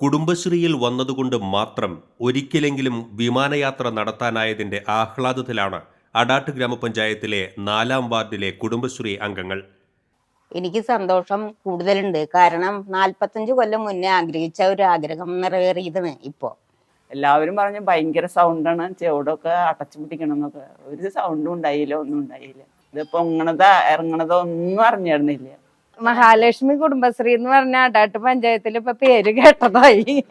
കുടുംബശ്രീയിൽ വന്നതുകൊണ്ട് മാത്രം ഒരിക്കലെങ്കിലും വിമാനയാത്ര നടത്താനായതിന്റെ ആഹ്ലാദത്തിലാണ് അടാട്ട് ഗ്രാമപഞ്ചായത്തിലെ നാലാം വാർഡിലെ കുടുംബശ്രീ അംഗങ്ങൾ. എനിക്ക് സന്തോഷം കൂടുതലുണ്ട്. കാരണം നാൽപ്പത്തഞ്ച് കൊല്ലം മുന്നേ ആഗ്രഹിച്ച ഒരു ആഗ്രഹം നിറവേറിയതാണ് ഇപ്പോൾ എല്ലാവരും പറഞ്ഞു ഭയങ്കര സൗണ്ടാണ് ചെവിടൊക്കെ അടച്ചു പിടിക്കണം എന്നൊക്കെ ഒരു സൗണ്ടും ഉണ്ടായില്ല ഒന്നും ഉണ്ടായില്ല. ഇത് ഇങ്ങനതാ ഇറങ്ങണതോ ഒന്നും അറിഞ്ഞിരുന്നില്ല. മഹാലക്ഷ്മി കുടുംബശ്രീ എന്ന് പറഞ്ഞ അടാട്ട് പഞ്ചായത്തിൽ ഇപ്പൊ പേര് കേട്ടതായി.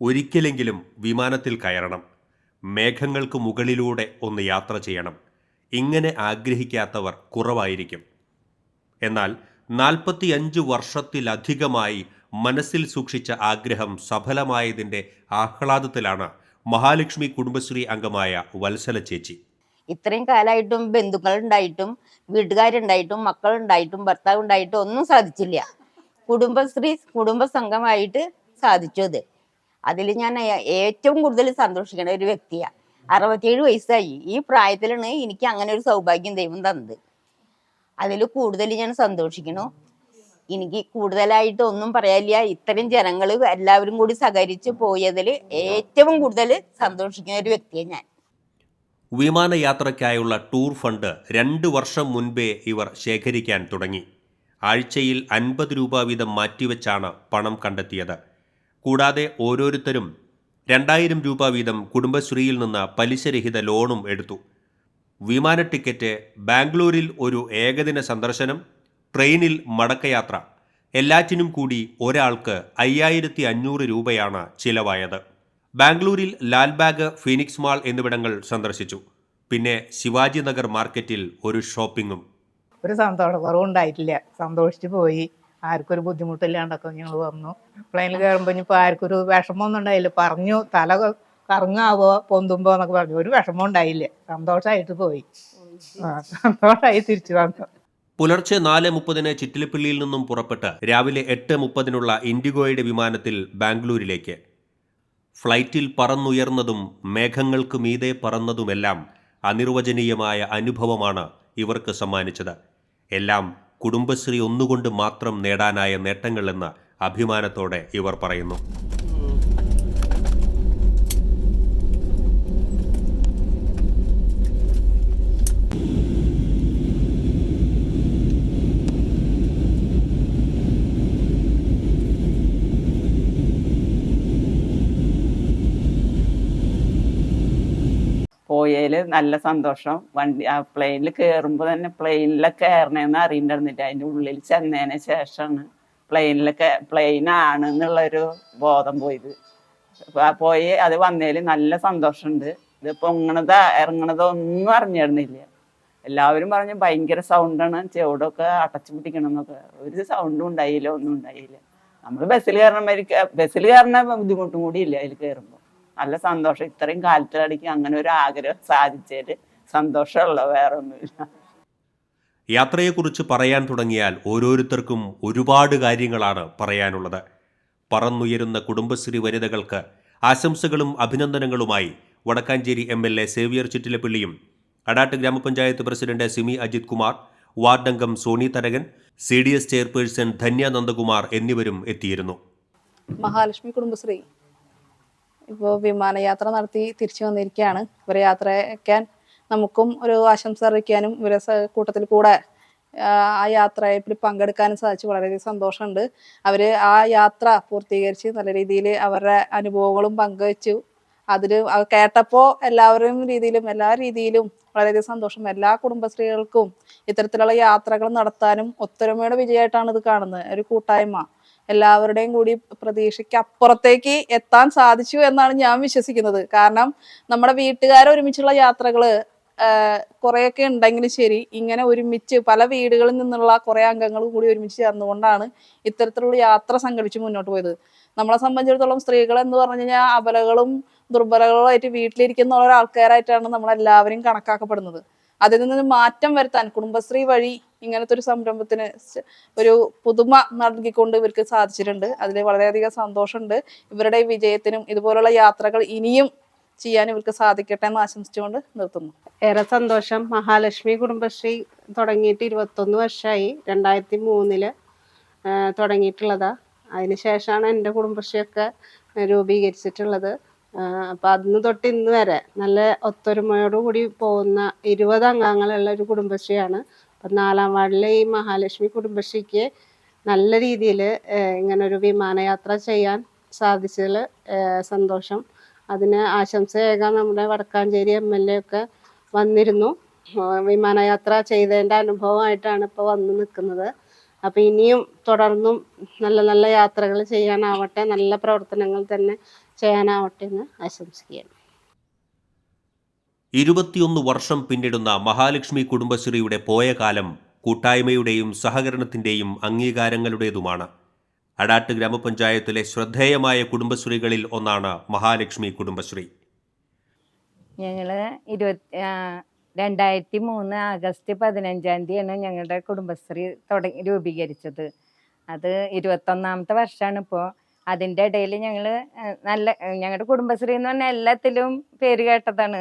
ഒരിക്കലെങ്കിലും വിമാനത്തിൽ കയറണം. മേഘങ്ങൾക്ക് മുകളിലൂടെ ഒന്ന് യാത്ര ചെയ്യണം. ഇങ്ങനെ ആഗ്രഹിക്കാത്തവർ കുറവായിരിക്കും. എന്നാൽ നാൽപ്പത്തിയഞ്ച് വർഷത്തിലധികമായി മനസ്സിൽ സൂക്ഷിച്ച ആഗ്രഹം സഫലമായതിന്റെ ആഹ്ലാദത്തിലാണ് മഹാലക്ഷ്മി കുടുംബശ്രീ അംഗമായ വത്സല ചേച്ചി. ഇത്രയും കാലമായിട്ടും ബന്ധുക്കൾ ഉണ്ടായിട്ടും വീട്ടുകാരുണ്ടായിട്ടും മക്കളുണ്ടായിട്ടും ഭർത്താവ് ഉണ്ടായിട്ടും ഒന്നും സാധിച്ചില്ല. കുടുംബശ്രീ കുടുംബ സംഘമായിട്ട് സാധിച്ചു അത്. അതിൽ ഞാൻ ഏറ്റവും കൂടുതൽ സന്തോഷിക്കുന്ന ഒരു വ്യക്തിയാണ് അറുപത്തിയേഴ് വയസ്സായി. ഈ പ്രായത്തിലാണ് എനിക്ക് അങ്ങനെ ഒരു സൗഭാഗ്യം ദൈവം തന്നത്. അതിൽ കൂടുതൽ ഞാൻ സന്തോഷിക്കണു. എനിക്ക് കൂടുതലായിട്ട് ഒന്നും പറയാനില്ല. ഇത്തരം ജനങ്ങൾ എല്ലാവരും കൂടി സഹകരിച്ച് പോയതിൽ ഏറ്റവും കൂടുതൽ സന്തോഷിക്കുന്ന ഒരു വ്യക്തിയാണ് ഞാൻ. വിമാനയാത്രയ്ക്കായുള്ള ടൂർ ഫണ്ട് രണ്ട് വർഷം മുൻപേ ഇവർ ശേഖരിക്കാൻ തുടങ്ങി. ആഴ്ചയിൽ അൻപത് രൂപ വീതം മാറ്റിവെച്ചാണ് പണം കണ്ടെത്തിയത്. കൂടാതെ ഓരോരുത്തരും രണ്ടായിരം രൂപ വീതം കുടുംബശ്രീയിൽ നിന്ന് പലിശരഹിത ലോണും എടുത്തു. വിമാന ടിക്കറ്റ് ബാംഗ്ലൂരിൽ ഒരു ഏകദിന സന്ദർശനം ട്രെയിനിൽ മടക്കയാത്ര എല്ലാറ്റിനും കൂടി ഒരാൾക്ക് അയ്യായിരത്തി അഞ്ഞൂറ് രൂപയാണ് ചിലവായത്. ബാംഗ്ലൂരിൽ ലാൽബാഗ് ഫീനിക്സ് മാൾ എന്നിവിടങ്ങൾ സന്ദർശിച്ചു. പിന്നെ ശിവാജി നഗർ മാർക്കറ്റിൽ ഒരു ഷോപ്പിംഗും ഒരു സന്തോഷം കുറവുണ്ടായിട്ടില്ല. സന്തോഷിച്ച് പോയി. ആർക്കൊരു ബുദ്ധിമുട്ടില്ലാണ്ടൊക്കെ ഞങ്ങൾ വന്നു. പ്ലെയിനിൽ കയറുമ്പോൾ ഇനിയിപ്പോൾ ആർക്കൊരു വിഷമമൊന്നും ഉണ്ടായില്ല പറഞ്ഞു തല കറങ്ങാവോ പൊന്തുമ്പോ എന്നൊക്കെ പറഞ്ഞു. ഒരു വിഷമം ഉണ്ടായില്ല. സന്തോഷമായിട്ട് പോയി. സന്തോഷമായി തിരിച്ചു വന്നു. പുലർച്ചെ നാല് മുപ്പതിന് ചിറ്റിലപ്പള്ളിയിൽ നിന്നും പുറപ്പെട്ട് രാവിലെ എട്ട് മുപ്പതിനുള്ള ഇൻഡിഗോയുടെ വിമാനത്തിൽ ബാംഗ്ലൂരിലേക്ക്. ഫ്ലൈറ്റിൽ പറന്നുയർന്നതും മേഘങ്ങൾക്ക് മീതെ പറന്നതുമെല്ലാം അനിർവചനീയമായ അനുഭവമാണ് ഇവർക്ക് സമ്മാനിച്ചത്. എല്ലാം കുടുംബശ്രീ ഒന്നുകൊണ്ട് മാത്രം നേടാനായ നേട്ടങ്ങളെന്ന് അഭിമാനത്തോടെ ഇവർ പറയുന്നു. പോയതിൽ നല്ല സന്തോഷം. വണ്ടി ആ പ്ലെയിനിൽ കയറുമ്പോൾ തന്നെ പ്ലെയിനിലൊക്കെ കയറണേന്ന് അറിയണ്ടായിരുന്നില്ല. അതിന്റെ ഉള്ളിൽ ചെന്നതിന് ശേഷമാണ് പ്ലെയിനിലൊക്കെ എന്നുള്ളൊരു ബോധം പോയത്. പോയി അത് വന്നതിൽ നല്ല സന്തോഷമുണ്ട് ഇത് പൊങ്ങണത് ഇറങ്ങണതോ ഒന്നും അറിഞ്ഞിരുന്നില്ല. എല്ലാവരും പറഞ്ഞു ഭയങ്കര സൗണ്ടാണ് ചെവിടൊക്കെ അടച്ചു പിടിക്കണം എന്നൊക്കെ ഒരു സൗണ്ടും ഉണ്ടായില്ല ഒന്നും ഉണ്ടായില്ല. നമ്മൾ ബസ്സിൽ കയറണ മാതിരി ബസ്സിൽ കയറുന്ന ബുദ്ധിമുട്ടും കൂടി ഇല്ല അതിൽ കയറുമ്പോൾ നല്ല സന്തോഷം. ഇത്രയും കാലത്തിലടിക്ക് അങ്ങനെ ഒരു ആഗ്രഹം സാധിച്ചതിൽ സന്തോഷമുള്ള വേറെ ഒന്നുമില്ല യാത്രയെക്കുറിച്ച് പറയാൻ തുടങ്ങിയാൽ ഓരോരുത്തർക്കും ഒരുപാട് കാര്യങ്ങളാണ് പറയാനുള്ളത്. പറന്നുയരുന്ന കുടുംബശ്രീ വനിതകൾക്ക് ആശംസകളും അഭിനന്ദനങ്ങളുമായി Vadakkanchery M L A Xavier ചിറ്റിലപ്പിള്ളിയും Adat ഗ്രാമപഞ്ചായത്ത് president Simi Ajith Kumar വാർഡംഗം Soni Tharakan C D S chairperson Dhanya Nandakumar എന്നിവരും എത്തിയിരുന്നു. മഹാലക്ഷ്മി കുടുംബശ്രീ ഇപ്പോൾ വിമാനയാത്ര നടത്തി തിരിച്ചു വന്നിരിക്കുകയാണ് ഇവരെ യാത്ര അയക്കാൻ നമുക്കും ഒരു ആശംസ അറിയിക്കാനും ഇവരെ കൂട്ടത്തിൽ കൂടെ ആ, ആ യാത്രയിൽ പങ്കെടുക്കാനും സാധിച്ചു. വളരെയധികം സന്തോഷമുണ്ട്. അവർ ആ യാത്ര പൂർത്തീകരിച്ച് നല്ല രീതിയിൽ അവരുടെ അനുഭവങ്ങളും പങ്കുവച്ചു. അതിൽ കേട്ടപ്പോൾ എല്ലാവരും രീതിയിലും എല്ലാ രീതിയിലും വളരെയധികം സന്തോഷം. എല്ലാ കുടുംബശ്രീകൾക്കും ഇത്തരത്തിലുള്ള യാത്രകൾ നടത്താനും ഒത്തൊരുമയുടെ വിജയമായിട്ടാണ് ഇത് കാണുന്നത്. ഒരു കൂട്ടായ്മ. എല്ലാവരുടെയും കൂടി പ്രതീക്ഷയ്ക്ക് അപ്പുറത്തേക്ക് എത്താൻ സാധിച്ചു എന്നാണ് ഞാൻ വിശ്വസിക്കുന്നത്. കാരണം നമ്മുടെ യാത്രകൾ ആഹ് കുറെയൊക്കെ ഉണ്ടെങ്കിലും ശരി ഇങ്ങനെ ഒരുമിച്ച് പല വീടുകളിൽ നിന്നുള്ള കുറെ അംഗങ്ങൾ കൂടി ഒരുമിച്ച് ചേർന്നുകൊണ്ടാണ് ഇത്തരത്തിലുള്ള യാത്ര സംഘടിച്ച് മുന്നോട്ട് പോയത്. നമ്മളെ സംബന്ധിച്ചിടത്തോളം സ്ത്രീകൾ എന്ന് പറഞ്ഞു കഴിഞ്ഞാൽ അബലകളും ദുർബലകളുമായിട്ട് വീട്ടിലിരിക്കുന്ന ഓരോ ആൾക്കാരായിട്ടാണ് നമ്മളെല്ലാവരും കണക്കാക്കപ്പെടുന്നത്. അതിൽ നിന്ന് മാറ്റം വരുത്താൻ കുടുംബശ്രീ വഴി ഇങ്ങനത്തെ ഒരു സംരംഭത്തിന് ഒരു പുതുമ നൽകിക്കൊണ്ട് ഇവർക്ക് സാധിച്ചിട്ടുണ്ട്. അതിൽ വളരെയധികം സന്തോഷമുണ്ട്. ഇവരുടെ വിജയത്തിനും ഇതുപോലുള്ള യാത്രകൾ ഇനിയും ചെയ്യാൻ ഇവർക്ക് സാധിക്കട്ടെ എന്ന് ആശംസിച്ചുകൊണ്ട് നിർത്തുന്നു. ഏറെ സന്തോഷം. മഹാലക്ഷ്മി കുടുംബശ്രീ തുടങ്ങിയിട്ട് ഇരുപത്തൊന്ന് വർഷമായി രണ്ടായിരത്തി മൂന്നിൽ തുടങ്ങിയിട്ടുള്ളതാ. അതിനുശേഷമാണ് എന്റെ കുടുംബശ്രീയൊക്കെ രൂപീകരിച്ചിട്ടുള്ളത്. അപ്പം അന്ന് തൊട്ട് ഇന്ന് വരെ നല്ല ഒത്തൊരുമയോടുകൂടി പോകുന്ന ഇരുപത് അംഗങ്ങളുള്ള ഒരു കുടുംബശ്രീയാണ്. അപ്പം നാലാം വാർഡിലെ ഈ മഹാലക്ഷ്മി കുടുംബശ്രീക്ക് നല്ല രീതിയിൽ ഇങ്ങനെ ഒരു വിമാനയാത്ര ചെയ്യാൻ സാധിച്ചതിൽ സന്തോഷം. അതിന് ആശംസയേകാൻ നമ്മുടെ വടക്കാഞ്ചേരി എം എൽ എ ഒക്കെ വന്നിരുന്നു. വിമാനയാത്ര ചെയ്തതിന്റെ അനുഭവമായിട്ടാണ് ഇപ്പോൾ വന്ന് നിൽക്കുന്നത്. അപ്പം ഇനിയും തുടർന്നും നല്ല നല്ല യാത്രകൾ ചെയ്യാനാവട്ടെ നല്ല പ്രവർത്തനങ്ങൾ തന്നെ ചെയ്യാനാവട്ടെ എന്ന് ആശംസിക്കുകയാണ്. ഇരുപത്തിയൊന്ന് വർഷം പിന്നിടുന്ന മഹാലക്ഷ്മി കുടുംബശ്രീയുടെ പോയ കാലം കൂട്ടായ്മയുടെയും സഹകരണത്തിന്റെയും അംഗീകാരങ്ങളുടേതുമാണ്. അടാട്ട് ഗ്രാമപഞ്ചായത്തിലെ ശ്രദ്ധേയമായ കുടുംബശ്രീകളിൽ ഒന്നാണ് മഹാലക്ഷ്മി കുടുംബശ്രീ. ഞങ്ങൾ ഇരുപത്തി രണ്ടായിരത്തി മൂന്ന് ആഗസ്റ്റ് പതിനഞ്ചാം തീയതിയാണ് ഞങ്ങളുടെ കുടുംബശ്രീ തുടങ്ങി രൂപീകരിച്ചത്. അത് ഇരുപത്തൊന്നാമത്തെ വർഷമാണ് ഇപ്പോൾ അതിന്റെ ഇടയിൽ ഞങ്ങൾ നല്ല ഞങ്ങളുടെ കുടുംബശ്രീ എന്ന് പറഞ്ഞാൽ എല്ലാത്തിലും പേര് കേട്ടതാണ്.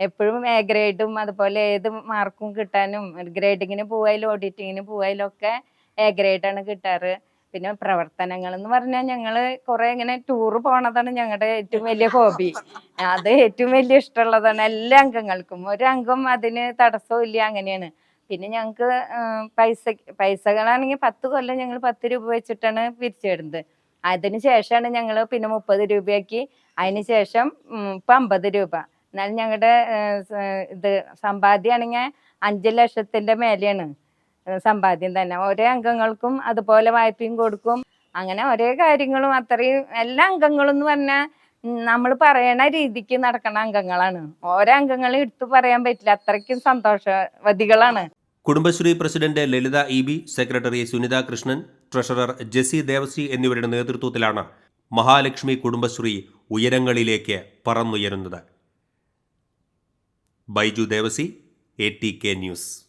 എപ്പോഴും എ ഗ്രേഡും അതുപോലെ ഏത് മാർക്കും കിട്ടാനും ഗ്രേഡിങ്ങിന് പോവായാലും ഓഡിറ്റിങ്ങിന് പോവായാലും ഒക്കെ എ ഗ്രേഡാണ് കിട്ടാറ്. പിന്നെ പ്രവർത്തനങ്ങൾ എന്ന് പറഞ്ഞാൽ ഞങ്ങൾ കുറെ ഇങ്ങനെ ടൂറ് പോണതാണ് ഞങ്ങളുടെ ഏറ്റവും വലിയ ഹോബി അത് ഏറ്റവും വലിയ ഇഷ്ടമുള്ളതാണ് എല്ലാ അംഗങ്ങൾക്കും. ഒരു അംഗം അതിന് തടസ്സവും ഇല്ല അങ്ങനെയാണ്. പിന്നെ ഞങ്ങൾക്ക് പൈസ പൈസകളാണെങ്കിൽ പത്ത് കൊല്ലം ഞങ്ങൾ പത്ത് രൂപ വെച്ചിട്ടാണ് പിരിച്ചിടുന്നത് അതിന് ശേഷമാണ് ഞങ്ങൾ പിന്നെ മുപ്പത് രൂപയാക്കി. അതിന് ശേഷം ഇപ്പം അമ്പത് രൂപ. എന്നാലും ഞങ്ങളുടെ ഇത് സമ്പാദ്യമാണെങ്കിൽ അഞ്ച് ലക്ഷത്തിന്റെ മേലെയാണ്. സമ്പാദ്യം തന്നെ. ഓരോ അംഗങ്ങൾക്കും അതുപോലെ വായ്പയും കൊടുക്കും. അങ്ങനെ ഓരോ കാര്യങ്ങളും അത്രയും എല്ലാ അംഗങ്ങളും എന്ന് പറഞ്ഞാൽ നമ്മൾ പറയണ രീതിക്ക് നടക്കുന്ന അംഗങ്ങളാണ്. ഓരോ അംഗങ്ങളെ എടുത്തു പറയാൻ പറ്റില്ല. അത്രയ്ക്കും സന്തോഷവതികളാണ്. Kudumbashree president Lalitha E B secretary Sunitha Krishnan treasurer Jessy Devasi എന്നിവരുടെ നേതൃത്വത്തിലാണ് മഹാലക്ഷ്മി കുടുംബശ്രീ ഉയരങ്ങളിലേക്ക് പറന്നുയരുന്നത്. Baiju Devasi A T K news.